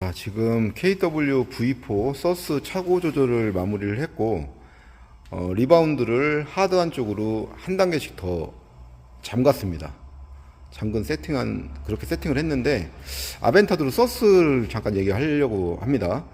아, 지금 KW V4 서스 차고 조절을 마무리를 했고 어, 리바운드를 하드한 쪽으로 한 단계씩 더 잠갔습니다. 잠근 세팅한 그렇게 세팅을 했는데 아벤타드로 서스를 잠깐 얘기하려고 합니다.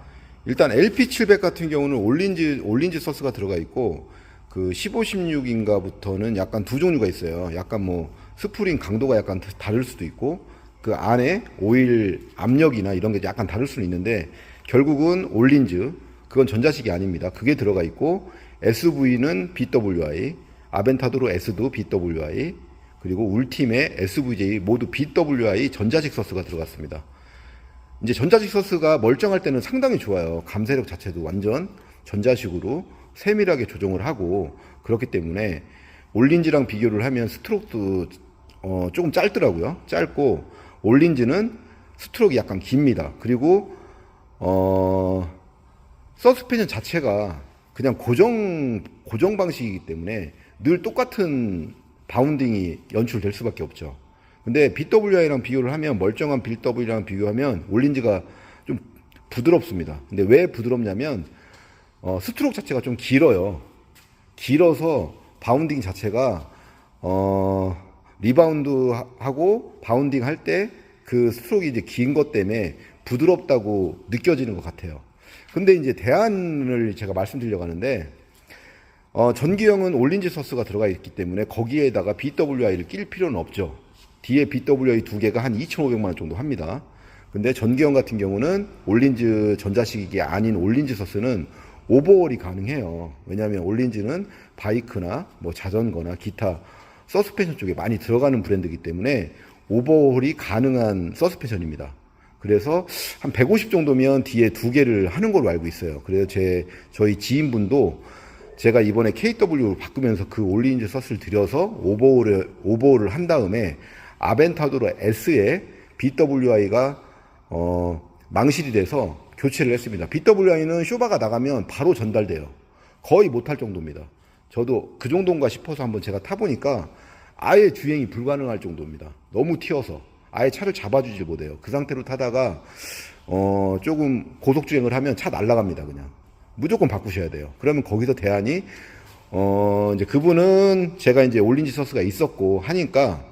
일단 LP700 같은 경우는 올린지 올린지 서스가 들어가 있고 그 15, 16인가부터는 약간 두 종류가 있어요. 약간 뭐 스프링 강도가 약간 다를 수도 있고 그 안에 오일 압력이나 이런 게 약간 다를 수는 있는데 결국은 올린즈 그건 전자식이 아닙니다. 그게 들어가 있고 SV는 BWI, 아벤타도로 S도 BWI, 그리고 울팀의 SVJ 모두 BWI 전자식 서스가 들어갔습니다. 이제 전자식 서스가 멀쩡할 때는 상당히 좋아요. 감세력 자체도 완전 전자식으로 세밀하게 조정을 하고 그렇기 때문에 올린지랑 비교를 하면 스트로크도 어, 조금 짧더라고요. 짧고 올린지는 스트로크 약간 깁니다. 그리고 어, 서스펜션 자체가 그냥 고정 고정 방식이기 때문에 늘 똑같은 바운딩이 연출될 수밖에 없죠. 근데 BWI랑 비교를 하면 멀쩡한 BW랑 비교하면 올린지가 좀 부드럽습니다. 근데 왜 부드럽냐면 어, 스트로크 자체가 좀 길어요. 길어서 바운딩 자체가 어, 리바운드 하- 하고 바운딩 할 때 그 스트로크 이제 긴 것 때문에 부드럽다고 느껴지는 것 같아요. 근데 이제 대안을 제가 말씀드리려고 하는데 어, 전기형은 올린지 서스가 들어가 있기 때문에 거기에다가 BWI를 낄 필요는 없죠. 뒤에 BWI 두 개가 한 2,500만 원 정도 합니다. 근데 전기형 같은 경우는 올린즈 전자식이 아닌 올린지 서스는 오버홀이 가능해요. 왜냐하면 올린즈는 바이크나 뭐 자전거나 기타 서스펜션 쪽에 많이 들어가는 브랜드이기 때문에 오버홀이 가능한 서스펜션입니다. 그래서 한 150 정도면 뒤에 두 개를 하는 걸로 알고 있어요. 그래서 제 저희 지인분도 제가 이번에 KW로 바꾸면서 그 올린즈 서스를 들여서 오버홀을 오버홀을 한 다음에 아벤타도로 S에 BWI가 어, 망실이 돼서 교체를 했습니다. BWI는 쇼바가 나가면 바로 전달돼요. 거의 못할 정도입니다. 저도 그 정도인가 싶어서 한번 제가 타보니까 아예 주행이 불가능할 정도입니다. 너무 튀어서 아예 차를 잡아주질 못해요. 그 상태로 타다가 어, 조금 고속 주행을 하면 차 날아갑니다. 그냥 무조건 바꾸셔야 돼요. 그러면 거기서 대안이 어, 이제 그분은 제가 이제 올린지 서스가 있었고 하니까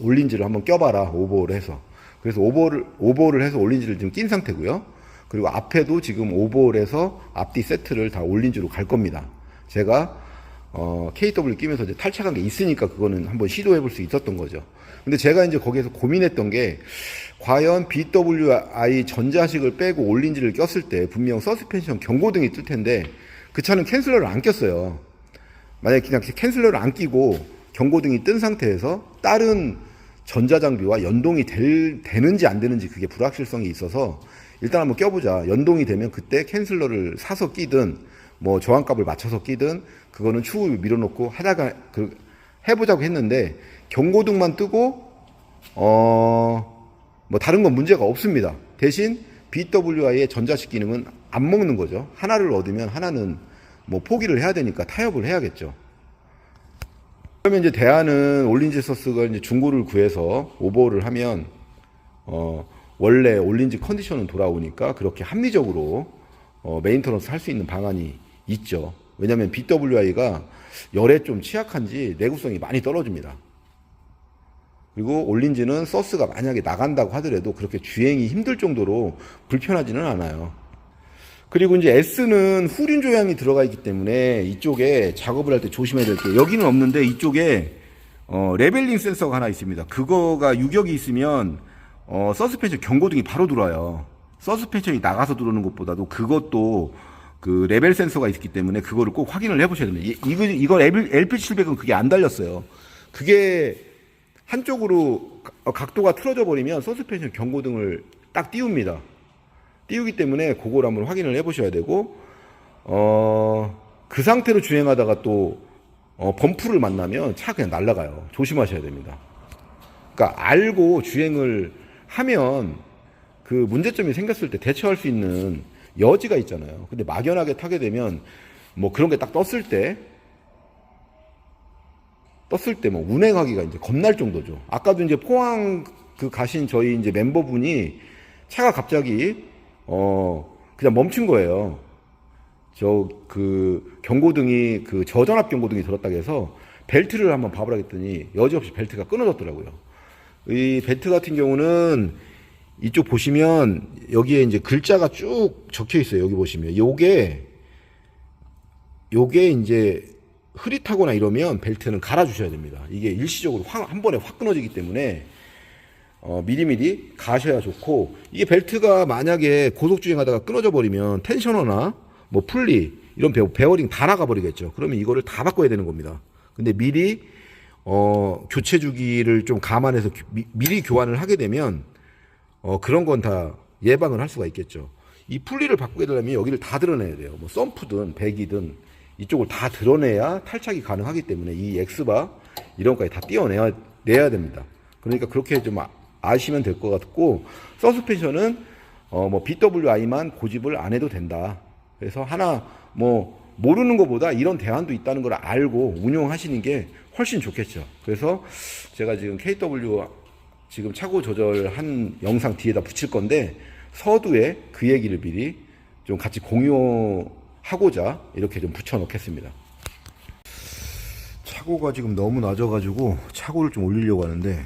올린지를 한번 껴봐라 오버를 해서 그래서 오버를 오버를 해서 올린지를 지금 낀 상태고요. 그리고 앞에도 지금 오버홀해서 앞뒤 세트를 다 올린지로 갈 겁니다. 제가 어, KW 끼면서 이제 탈착한 게 있으니까 그거는 한번 시도해 볼 수 있었던 거죠. 근데 제가 이제 거기에서 고민했던 게 과연 BWI 전자식을 빼고 올린지를 꼈을 때 분명 서스펜션 경고등이 뜰 텐데 그 차는 캔슬러를 안 꼈어요. 만약에 그냥 캔슬러를 안 끼고 경고등이 뜬 상태에서 다른 전자장비와 연동이 될, 되는지 안 되는지 그게 불확실성이 있어서 일단 한번 껴보자. 연동이 되면 그때 캔슬러를 사서 끼든 뭐 저항값을 맞춰서 끼든 그거는 추후 밀어놓고 하다가 그 해보자고 했는데 경고등만 뜨고 어 뭐 다른 건 문제가 없습니다. 대신 BWI의 전자식 기능은 안 먹는 거죠. 하나를 얻으면 하나는 뭐 포기를 해야 되니까 타협을 해야겠죠. 그러면 이제 대안은 올린지 서스가 이제 중고를 구해서 오버를 하면 어 원래 올린지 컨디션은 돌아오니까 그렇게 합리적으로 어 메인터넌스 할 수 있는 방안이 있죠. 왜냐하면 BWI가 열에 좀 취약한지 내구성이 많이 떨어집니다. 그리고 올린지는 서스가 만약에 나간다고 하더라도 그렇게 주행이 힘들 정도로 불편하지는 않아요. 그리고 이제 S는 후륜 조향이 들어가 있기 때문에 이쪽에 작업을 할 때 조심해야 될 게 여기는 없는데 이쪽에 어, 레벨링 센서가 하나 있습니다. 그거가 유격이 있으면 어, 서스펜션 경고등이 바로 들어와요. 서스펜션이 나가서 들어오는 것보다도 그것도 그 레벨 센서가 있기 때문에 그거를 꼭 확인을 해보셔야 됩니다. 이, 이거 이거 LP700은 그게 안 달렸어요. 그게 한쪽으로 가- 각도가 틀어져 버리면 서스펜션 경고등을 딱 띄웁니다. 띄우기 때문에 그걸 한번 확인을 해보셔야 되고 어, 그 상태로 주행하다가 또 어, 범프를 만나면 차 그냥 날아가요. 조심하셔야 됩니다. 그러니까 알고 주행을 하면 그 문제점이 생겼을 때 대처할 수 있는 여지가 있잖아요. 근데 막연하게 타게 되면 뭐 그런 게 딱 떴을 때 떴을 때 뭐 운행하기가 이제 겁날 정도죠. 아까도 이제 포항 그 가신 저희 이제 멤버분이 차가 갑자기 어 그냥 멈춘 거예요. 저 그 경고등이 그 저전압 경고등이 들었다고 해서 벨트를 한번 봐보라 했더니 여지없이 벨트가 끊어졌더라고요. 이 벨트 같은 경우는 이쪽 보시면 여기에 이제 글자가 쭉 적혀 있어요. 여기 보시면 요게 요게 이제 흐릿하거나 이러면 벨트는 갈아 주셔야 됩니다. 이게 일시적으로 확, 한 번에 확 끊어지기 때문에 어, 미리미리 가셔야 좋고 이게 벨트가 만약에 고속 주행하다가 끊어져 버리면 텐셔너나 뭐 풀리 이런 베, 베어링 다 나가 버리겠죠. 그러면 이거를 다 바꿔야 되는 겁니다. 근데 미리 어, 교체 주기를 좀 감안해서 기- 미, 미리 교환을 하게 되면 어, 그런 건 다 예방을 할 수가 있겠죠. 이 풀리를 바꾸게 되려면 여기를 다 드러내야 돼요. 뭐 썸프든 백이든 이쪽을 다 드러내야 탈착이 가능하기 때문에 이 엑스바 이런 것까지 다 띄어내야 내야 됩니다. 그러니까 그렇게 좀 아- 아시면 될 것 같고 서스펜션은 어, 뭐 BWI만 고집을 안 해도 된다. 그래서 하나 뭐 모르는 것보다 이런 대안도 있다는 걸 알고 운용하시는 게 훨씬 좋겠죠. 그래서 제가 지금 KW 지금 차고 조절한 영상 뒤에다 붙일 건데 서두에 그 얘기를 미리 좀 같이 공유하고자 이렇게 좀 붙여 놓겠습니다. 차고가 지금 너무 낮아가지고 차고를 좀 올리려고 하는데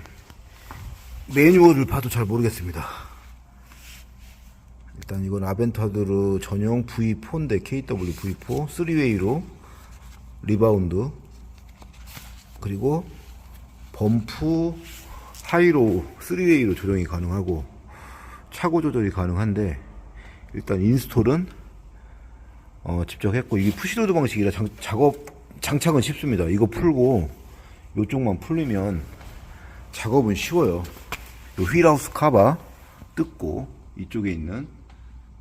매뉴얼을 봐도 잘 모르겠습니다. 일단 이건 아벤타드르 전용 V4인데 KW V4 3웨이로 리바운드 그리고 범프 하이로 3웨이로 조정이 가능하고 차고 조절이 가능한데 일단 인스톨은 어, 직접 했고 이게 푸시로드 방식이라 장, 작업 장착은 쉽습니다. 이거 풀고 이쪽만 풀리면 작업은 쉬워요. 요 휠하우스 카바 뜯고 이쪽에 있는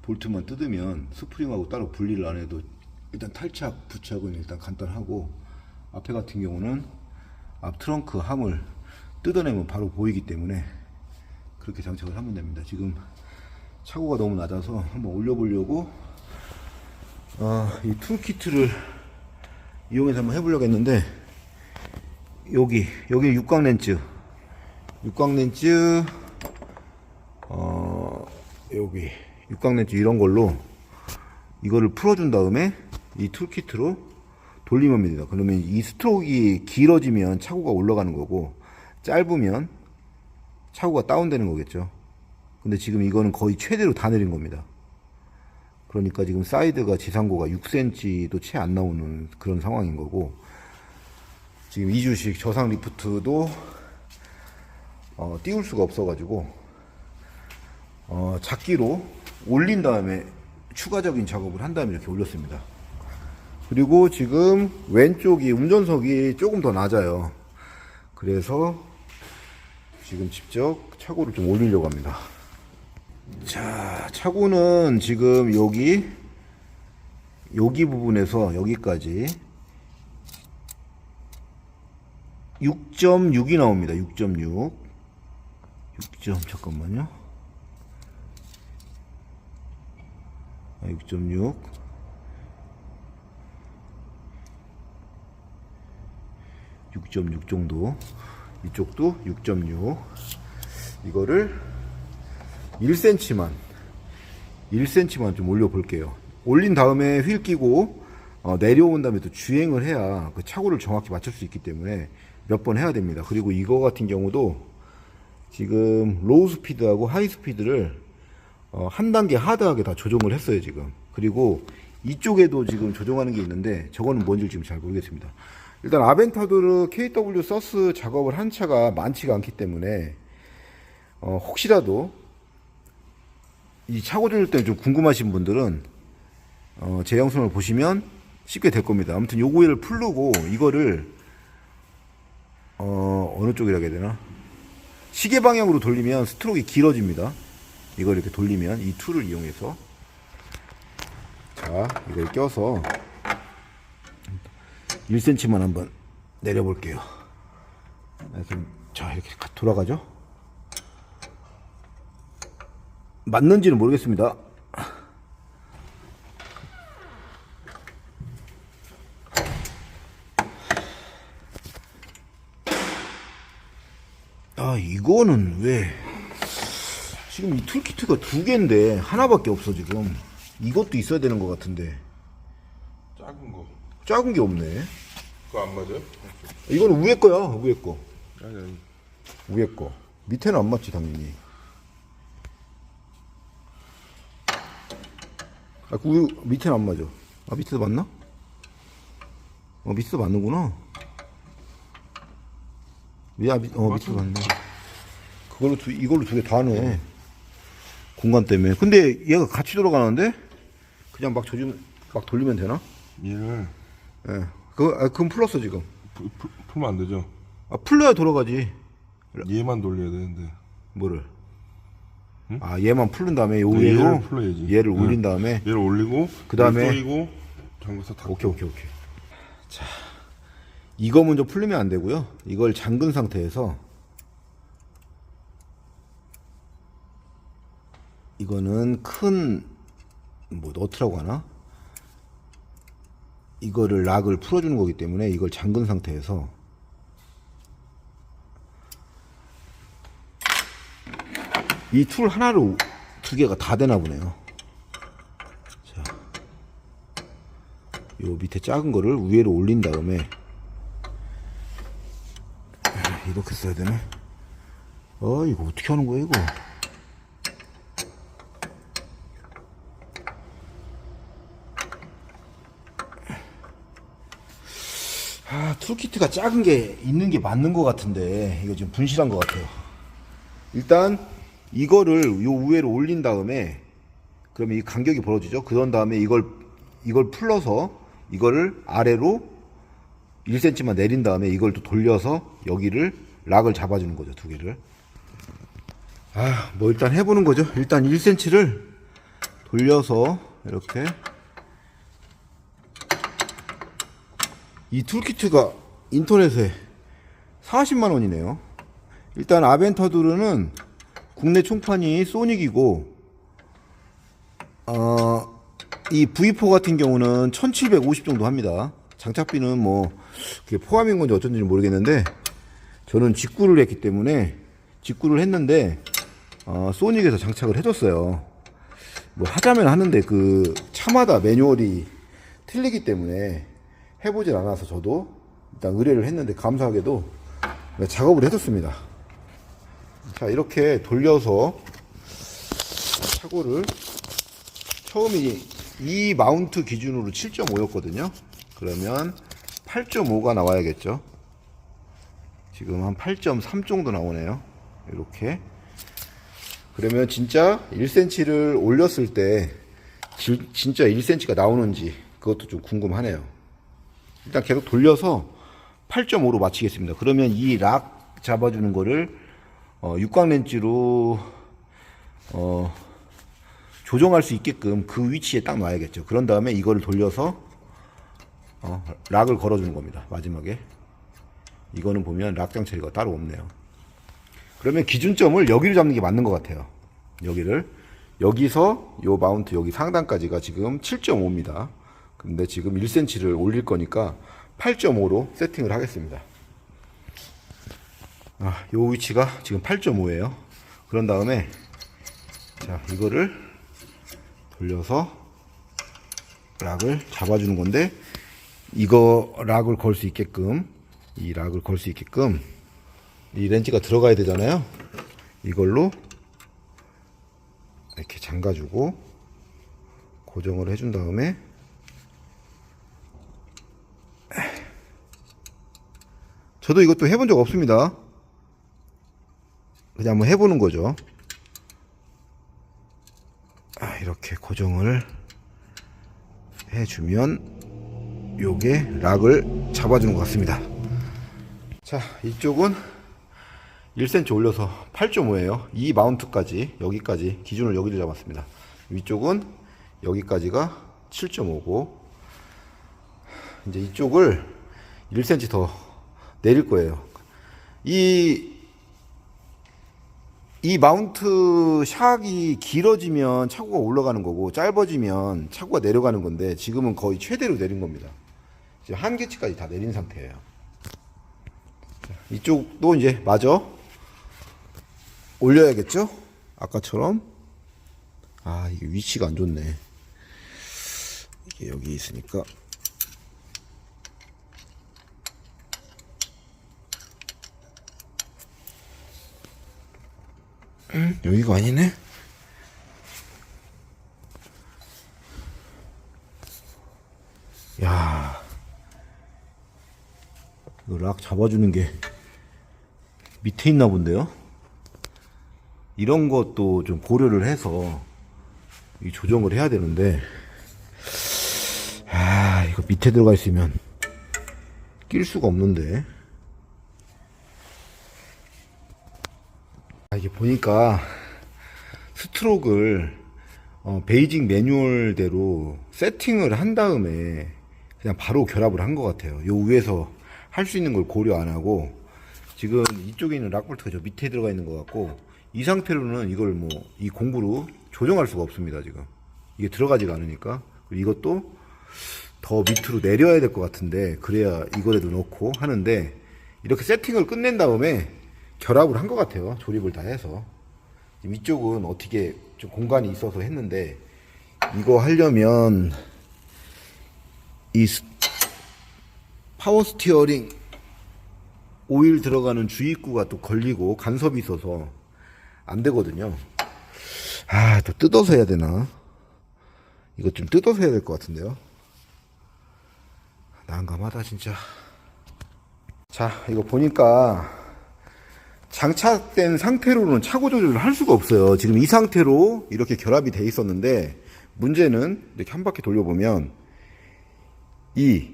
볼트만 뜯으면 스프링하고 따로 분리를 안 해도 일단 탈착 부착은 일단 간단하고 앞에 같은 경우는 앞 트렁크 함을 뜯어내면 바로 보이기 때문에 그렇게 장착을 하면 됩니다. 지금 차고가 너무 낮아서 한번 올려보려고 아, 이 툴키트를 이용해서 한번 해보려고 했는데 여기 여기 육각 렌즈 육각 렌즈 어 여기 육각 렌즈 이런 걸로 이거를 풀어준 다음에 이 툴키트로 돌리면 됩니다. 그러면 이 스트로크가 길어지면 차고가 올라가는 거고 짧으면 차고가 다운되는 거겠죠. 근데 지금 이거는 거의 최대로 다 내린 겁니다. 그러니까 지금 사이드가 지상고가 6cm도 채 안 나오는 그런 상황인 거고 지금 이주식 저상 리프트도 어, 띄울 수가 없어가지고 어, 작기로 올린 다음에 추가적인 작업을 한 다음에 이렇게 올렸습니다. 그리고 지금 왼쪽이 운전석이 조금 더 낮아요. 그래서 지금 직접 차고를 좀 올리려고 합니다. 자, 차고는 지금 여기 여기 부분에서 여기까지 6.6이 나옵니다. 6.6. 6점 잠깐만요. 아, 6.6. (6.6) 정도 이쪽도 (6.6) 이거를 1cm만 1cm만 좀 올려 볼게요. 올린 다음에 휠 끼고 어, 내려온 다음에 또 주행을 해야 그 차고를 정확히 맞출 수 있기 때문에 몇 번 해야 됩니다. 그리고 이거 같은 경우도 지금 로우 스피드하고 하이 스피드를 어, 한 단계 하드하게 다 조정을 했어요 지금. 그리고 이쪽에도 지금 조정하는 게 있는데 저거는 뭔지 지금 잘 모르겠습니다. 일단 아벤타도르 KW 서스 작업을 한 차가 많지가 않기 때문에 어, 혹시라도 이 차고 조절 때문에 좀 궁금하신 분들은 어, 제 영상을 보시면 쉽게 될 겁니다. 아무튼 요거를 풀르고 이거를 어, 어느 쪽이라 해야 되나? 시계 방향으로 돌리면 스트로크가 길어집니다. 이걸 이렇게 돌리면 이 툴을 이용해서 자 이걸 껴서 1cm만 한번 내려볼게요. 그래서 자 이렇게 돌아가죠? 맞는지는 모르겠습니다. 아, 이거는 왜 지금 이 툴키트가 두 개인데 하나밖에 없어 지금. 이것도 있어야 되는 것 같은데 작은 거. 작은 게 없네. 그거 안 맞아요? 이거는 위에 거야 위에 거. 아니 아니. 위에 거. 밑에는 안 맞지 당연히. 아, 그 위- 밑에는 안 맞아. 아 밑에도 맞나? 어 밑에도 맞는구나. 야, 밑, 어 밑에도 맞네. 그걸로 두 이걸로 두 개다 하네. 공간 때문에. 근데 얘가 같이 돌아가는데 그냥 막 조심 막 돌리면 되나? 얘를 예. 그거 아, 그건 풀었어 지금. 풀, 풀, 풀면 안 되죠? 아 풀려야 돌아가지. 얘만 돌려야 되는데. 뭐를? 아 얘만 풀린 다음에 요 네, 얘로 얘를 풀어야지. 얘를 네. 올린 다음에 얘를 올리고 그다음에 돌리고 잠궈서 다. 오케이 오케이 오케이. 자 이거 먼저 풀리면 안 되고요. 이걸 잠근 상태에서 이거는 큰 뭐 너트라고 하나? 이거를 락을 풀어주는 거기 때문에 이걸 잠근 상태에서 이 툴 하나로 두 개가 다 되나 보네요. 자, 요 밑에 작은 거를 위로 올린 다음에 아, 이렇게 써야 되네. 어, 이거 어떻게 하는 거야, 이거? 아, 툴키트가 작은 게 있는 게 맞는 것 같은데, 이거 지금 분실한 것 같아요. 일단, 이거를 요 위에로 올린 다음에, 그러면 이 간격이 벌어지죠. 그런 다음에 이걸, 이걸 풀러서, 이거를 아래로 1cm만 내린 다음에 이걸 또 돌려서 여기를 락을 잡아주는 거죠. 두 개를. 아, 뭐 일단 해보는 거죠. 일단 1cm를 돌려서 이렇게 이 툴키트가 인터넷에 40만 원이네요. 일단 아벤타두르는 국내 총판이 소닉이고 어, 이 V4 같은 경우는 1750 정도 합니다. 장착비는 뭐 그게 포함인 건지 어쩐지 모르겠는데 저는 직구를 했기 때문에 직구를 했는데 어, 소닉에서 장착을 해줬어요. 뭐 하자면 하는데 그 차마다 매뉴얼이 틀리기 때문에 해보질 않아서 저도 일단 의뢰를 했는데 감사하게도 네, 작업을 해줬습니다. 자 이렇게 돌려서 차고를 처음이 이 마운트 기준으로 7.5였거든요. 그러면 8.5가 나와야겠죠. 지금 한 8.3 정도 나오네요. 이렇게. 그러면 진짜 1cm를 올렸을 때 질- 진짜 1cm가 나오는지 그것도 좀 궁금하네요. 일단 계속 돌려서 8.5로 맞추겠습니다. 그러면 이 락 잡아주는 거를 어, 육각 렌즈로 어, 조정할 수 있게끔 그 위치에 딱 놔야겠죠. 그런 다음에 이거를 돌려서 어, 락을 걸어주는 겁니다. 마지막에 이거는 보면 락 장 처리가 따로 없네요. 그러면 기준점을 여기를 잡는 게 맞는 것 같아요. 여기를 여기서 요 마운트 여기 상단까지가 지금 7.5입니다. 근데 지금 1cm를 올릴 거니까 8.5로 세팅을 하겠습니다. 아, 요 위치가 지금 8.5예요. 그런 다음에 자 이거를 돌려서 락을 잡아주는 건데 이거 락을 걸 수 있게끔 이 락을 걸 수 있게끔 이 렌즈가 들어가야 되잖아요. 이걸로 이렇게 잠가주고 고정을 해준 다음에 저도 이것도 해본 적 없습니다. 그냥 한번 해보는 거죠. 아, 이렇게 고정을 해주면 요게 락을 잡아주는 것 같습니다. 자, 이쪽은 1cm 올려서 8.5예요. 이 마운트까지 여기까지 기준을 여기를 잡았습니다. 위쪽은 여기까지가 7.5고 이제 이쪽을 1cm 더 내릴 거예요. 이 이 마운트 샥이 길어지면 차고가 올라가는 거고 짧아지면 차고가 내려가는 건데 지금은 거의 최대로 내린 겁니다. 지금 한계치까지 다 내린 상태예요. 자, 이쪽도 이제 마저 올려야겠죠? 아까처럼 아 이게 위치가 안 좋네 이게 여기 있으니까 음, 여기가 아니네? 야. 이거 락 잡아주는 게 밑에 있나 본데요? 이런 것도 좀 고려를 해서 이 조정을 해야 되는데. 아 이거 밑에 들어가 있으면 낄 수가 없는데 이게 보니까 스트로크를 어, 베이징 매뉴얼대로 세팅을 한 다음에 그냥 바로 결합을 한 것 같아요. 요 위에서 할 수 있는 걸 고려 안 하고 지금 이쪽에 있는 락볼트가 저 밑에 들어가 있는 것 같고 이 상태로는 이걸 뭐 이 공구로 조정할 수가 없습니다. 지금 이게 들어가지가 않으니까 이것도 더 밑으로 내려야 될 것 같은데 그래야 이거라도 넣고 하는데 이렇게 세팅을 끝낸 다음에 결합을 한 것 같아요. 조립을 다 해서 이쪽은 어떻게 좀 공간이 있어서 했는데 이거 하려면 이 스- 파워 스티어링 오일 들어가는 주입구가 또 걸리고 간섭이 있어서 안 되거든요. 아, 또 뜯어서 해야 되나? 이거 좀 뜯어서 해야 될 것 같은데요. 난감하다, 진짜. 자, 이거 보니까 장착된 상태로는 차고 조절을 할 수가 없어요. 지금 이 상태로 이렇게 결합이 돼 있었는데 문제는 이렇게 한 바퀴 돌려보면 이,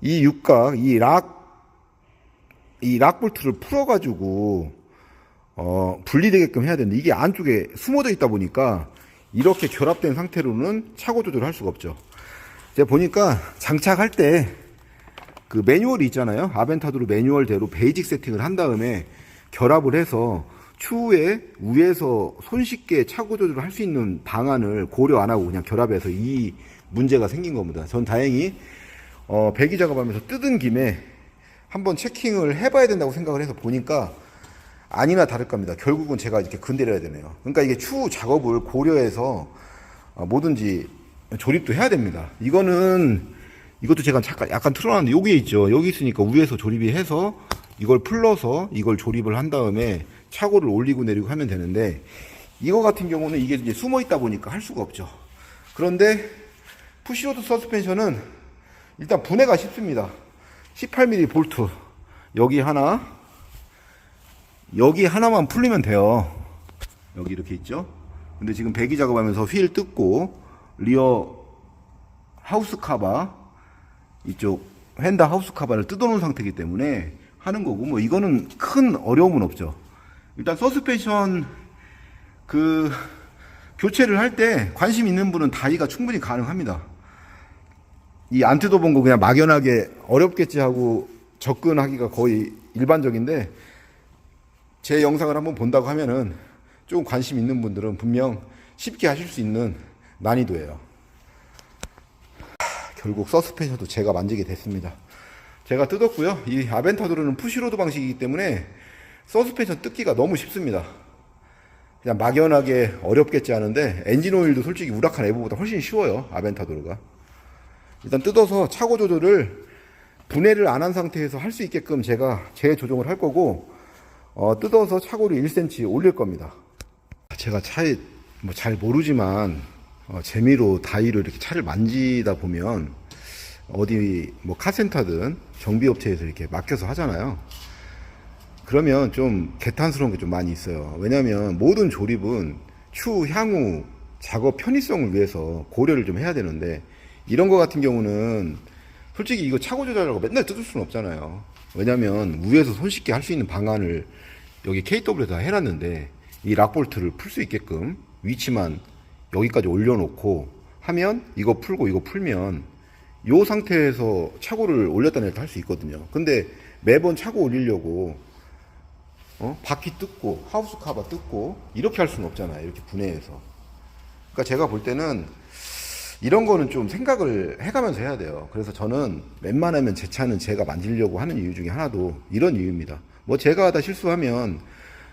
이 육각, 이 락, 이 락 볼트를 풀어가지고 어, 분리되게끔 해야 되는데 이게 안쪽에 숨어져 있다 보니까 이렇게 결합된 상태로는 차고 조절을 할 수가 없죠. 제가 보니까 장착할 때 그 매뉴얼이 있잖아요. 아벤타도르 매뉴얼대로 베이직 세팅을 한 다음에 결합을 해서 추후에 위에서 손쉽게 차고 조절을 할 수 있는 방안을 고려 안 하고 그냥 결합해서 이 문제가 생긴 겁니다. 전 다행히 어, 배기 작업하면서 뜯은 김에 한번 체킹을 해봐야 된다고 생각을 해서 보니까 아니나 다를 겁니다. 결국은 제가 이렇게 건드려야 되네요. 그러니까 이게 추후 작업을 고려해서 어, 뭐든지 조립도 해야 됩니다. 이거는 이것도 제가 잠깐 약간 틀어놨는데 여기에 있죠. 여기 있으니까 위에서 조립이 해서 이걸 풀러서 이걸 조립을 한 다음에 차고를 올리고 내리고 하면 되는데 이거 같은 경우는 이게 이제 숨어 있다 보니까 할 수가 없죠. 그런데 푸시로드 서스펜션은 일단 분해가 쉽습니다. 18mm 볼트 여기 하나 여기 하나만 풀리면 돼요. 여기 이렇게 있죠. 근데 지금 배기 작업하면서 휠 뜯고 리어 하우스 카바 이쪽 휀다 하우스 카바를 뜯어놓은 상태이기 때문에 하는 거고 뭐 이거는 큰 어려움은 없죠. 일단 서스펜션 그 교체를 할 때 관심 있는 분은 다이가 충분히 가능합니다. 이안 뜯어본 거 그냥 막연하게 어렵겠지 하고 접근하기가 거의 일반적인데 제 영상을 한번 본다고 하면은 조금 관심 있는 분들은 분명 쉽게 하실 수 있는 난이도예요. 결국 서스펜션도 제가 만지게 됐습니다. 제가 뜯었고요. 이 아벤타도르는 푸시로드 방식이기 때문에 서스펜션 뜯기가 너무 쉽습니다. 그냥 막연하게 어렵겠지 하는데 엔진 오일도 솔직히 우락한 에보보다 훨씬 쉬워요. 아벤타도르가. 일단 뜯어서 차고 조절을 분해를 안 한 상태에서 할 수 있게끔 제가 재조정을 할 거고 어, 뜯어서 차고를 1cm 올릴 겁니다. 제가 차에 뭐 잘 모르지만 어, 재미로 다이로 이렇게 차를 만지다 보면 어디 뭐 카센터든 정비업체에서 이렇게 맡겨서 하잖아요. 그러면 좀 개탄스러운 게 좀 많이 있어요. 왜냐하면 모든 조립은 추 향후 작업 편의성을 위해서 고려를 좀 해야 되는데 이런 거 같은 경우는 솔직히 이거 차고 조절하고 맨날 뜯을 수는 없잖아요. 왜냐하면 위에서 손쉽게 할 수 있는 방안을 여기 KW에다 해놨는데 이 락볼트를 풀 수 있게끔 위치만 여기까지 올려놓고 하면 이거 풀고 이거 풀면 요 상태에서 차고를 올렸다 내렸다 할 수 있거든요. 근데 매번 차고 올리려고 어? 바퀴 뜯고 하우스 카바 뜯고 이렇게 할 수는 없잖아요. 이렇게 분해해서. 그러니까 제가 볼 때는 이런 거는 좀 생각을 해가면서 해야 돼요. 그래서 저는 웬만하면 제 차는 제가 만지려고 하는 이유 중에 하나도 이런 이유입니다. 뭐 제가 하다 실수하면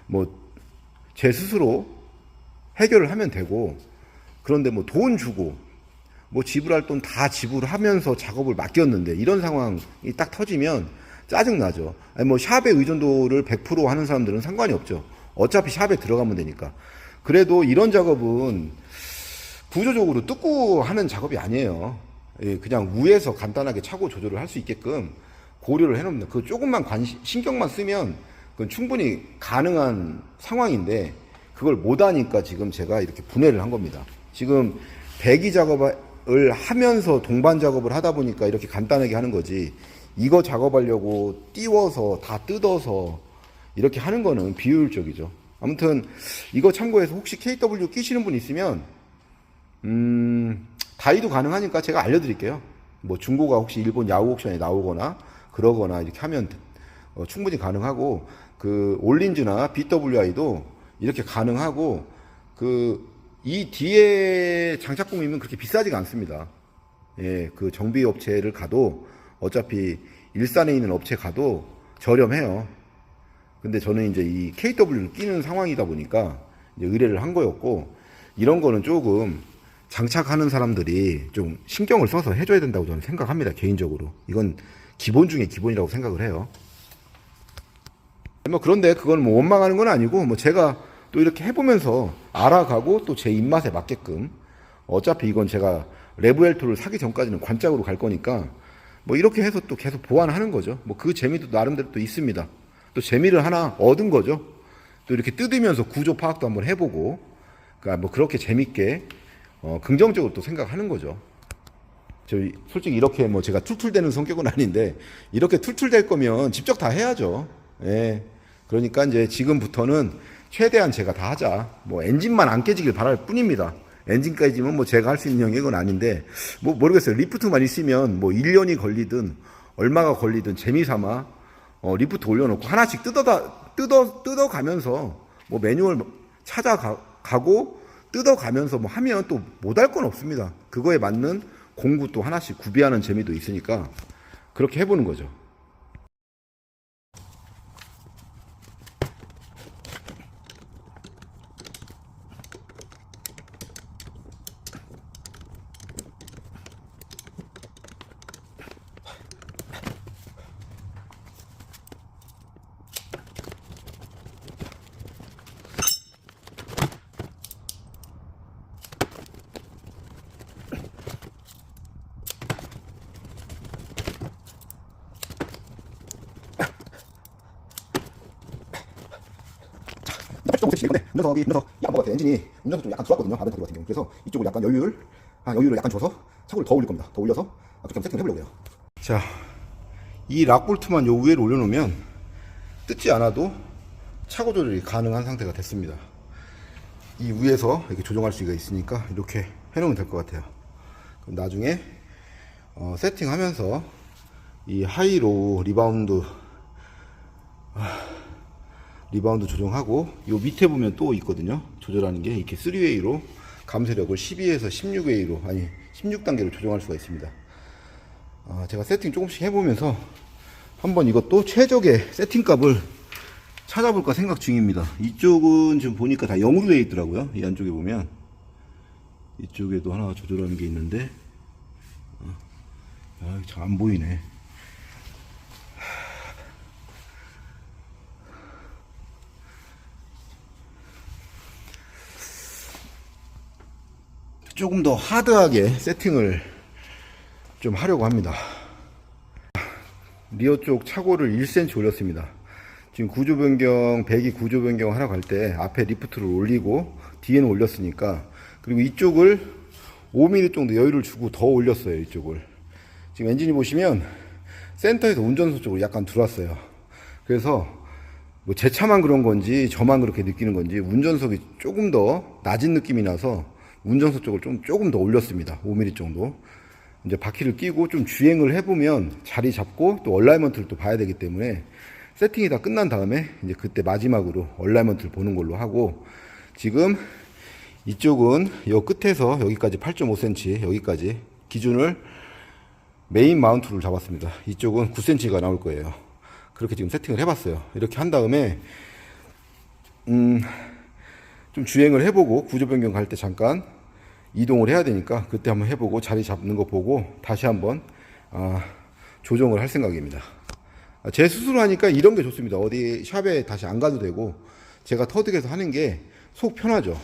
뭐 제 스스로 해결을 하면 되고 그런데 뭐 돈 주고 뭐 지불할 돈 다 지불하면서 작업을 맡겼는데 이런 상황이 딱 터지면 짜증 나죠. 아니 뭐 샵의 의존도를 100% 하는 사람들은 상관이 없죠. 어차피 샵에 들어가면 되니까. 그래도 이런 작업은 구조적으로 뜯고 하는 작업이 아니에요. 예, 그냥 위에서 간단하게 차고 조절을 할 수 있게끔 고려를 해놓습니다. 그 조금만 관심, 신경만 쓰면 그건 충분히 가능한 상황인데 그걸 못하니까 지금 제가 이렇게 분해를 한 겁니다. 지금 배기 작업 을 하면서 동반 작업을 하다 보니까 이렇게 간단하게 하는 거지 이거 작업하려고 띄워서 다 뜯어서 이렇게 하는 거는 비효율적이죠. 아무튼 이거 참고해서 혹시 KW 끼시는 분 있으면 음, 다이도 가능하니까 제가 알려드릴게요. 뭐 중고가 혹시 일본 야후 옥션에 나오거나 그러거나 이렇게 하면 어, 충분히 가능하고 그 올린즈나 BWI도 이렇게 가능하고 그 이 뒤에 장착공이면 그렇게 비싸지가 않습니다. 예, 그 정비 업체를 가도 어차피 일산에 있는 업체 가도 저렴해요. 근데 저는 이제 이 KW를 끼는 상황이다 보니까 의뢰를 한 거였고 이런 거는 조금 장착하는 사람들이 좀 신경을 써서 해줘야 된다고 저는 생각합니다 개인적으로 이건 기본 중에 기본이라고 생각을 해요. 뭐 그런데 그건 뭐 원망하는 건 아니고 뭐 제가 또 이렇게 해보면서 알아가고 또 제 입맛에 맞게끔 어차피 이건 제가 레브엘2를 사기 전까지는 관짝으로 갈 거니까 뭐 이렇게 해서 또 계속 보완하는 거죠. 뭐 그 재미도 나름대로 또 있습니다. 또 재미를 하나 얻은 거죠. 또 이렇게 뜯으면서 구조 파악도 한번 해보고 그러니까 뭐 그렇게 재밌게 어, 긍정적으로 또 생각하는 거죠. 저희 솔직히 이렇게 뭐 제가 툴툴대는 성격은 아닌데 이렇게 툴툴댈 거면 직접 다 해야죠. 예. 그러니까 이제 지금부터는 최대한 제가 다 하자. 뭐 엔진만 안 깨지길 바랄 뿐입니다. 엔진 깨지면 뭐 제가 할 수 있는 영역은 아닌데 뭐 모르겠어요. 리프트만 있으면 뭐 1년이 걸리든 얼마가 걸리든 재미삼아 어, 리프트 올려놓고 하나씩 뜯어다 뜯어 뜯어 가면서 뭐 매뉴얼 찾아가고 뜯어 가면서 뭐 하면 또 못할 건 없습니다. 그거에 맞는 공구 또 하나씩 구비하는 재미도 있으니까 그렇게 해보는 거죠. 조금 세시건데 운전석이 운전석 약간 뭐가 엔진이 운전석 좀 약간 들어왔거든요 아벤타리 같은 경우. 그래서 이쪽을 약간 여유를 아 여유를 약간 줘서 차고를 더 올릴 겁니다. 더 올려서 그렇게 한번 세팅을 해보려고 해요. 자이 락볼트만 요 위에 올려놓으면 뜯지 않아도 차고 조절이 가능한 상태가 됐습니다. 이 위에서 이렇게 조정할 수가 있으니까 이렇게 해놓으면 될 것 같아요. 그럼 나중에 어, 세팅하면서 이 하이로우 리바운드 리바운드 조정하고 요 밑에 보면 또 있거든요. 조절하는 게 이렇게 3웨이로 감쇄력을 12에서 16웨이로 아니 16단계로 조정할 수가 있습니다. 아, 제가 세팅 조금씩 해보면서 한번 이것도 최적의 세팅 값을 찾아볼까 생각 중입니다. 이쪽은 지금 보니까 다 0으로 되어 있더라고요. 이 안쪽에 보면. 이쪽에도 하나 조절하는 게 있는데. 아, 잘 안 보이네 조금 더 하드하게 세팅을 좀 하려고 합니다. 리어 쪽 차고를 1cm 올렸습니다. 지금 구조 변경, 배기 구조 변경 하러 갈 때 앞에 리프트를 올리고 뒤에는 올렸으니까 그리고 이쪽을 5mm 정도 여유를 주고 더 올렸어요. 이쪽을. 지금 엔진이 보시면 센터에서 운전석 쪽으로 약간 들어왔어요. 그래서 뭐 제 차만 그런 건지 저만 그렇게 느끼는 건지 운전석이 조금 더 낮은 느낌이 나서 운전석 쪽을 좀 조금 더 올렸습니다. 5mm 정도. 이제 바퀴를 끼고 좀 주행을 해보면 자리 잡고 또 얼라이먼트를 또 봐야 되기 때문에 세팅이 다 끝난 다음에 이제 그때 마지막으로 얼라이먼트를 보는 걸로 하고 지금 이쪽은 요 끝에서 여기까지 8.5cm 여기까지 기준을 메인 마운트를 잡았습니다. 이쪽은 9cm가 나올 거예요. 그렇게 지금 세팅을 해봤어요. 이렇게 한 다음에 음 좀 주행을 해보고 구조 변경 갈 때 잠깐 이동을 해야 되니까 그때 한번 해보고 자리 잡는 거 보고 다시 한번 아, 조정을 할 생각입니다. 아, 제 스스로 하니까 이런 게 좋습니다. 어디 샵에 다시 안 가도 되고 제가 터득해서 하는 게 속 편하죠.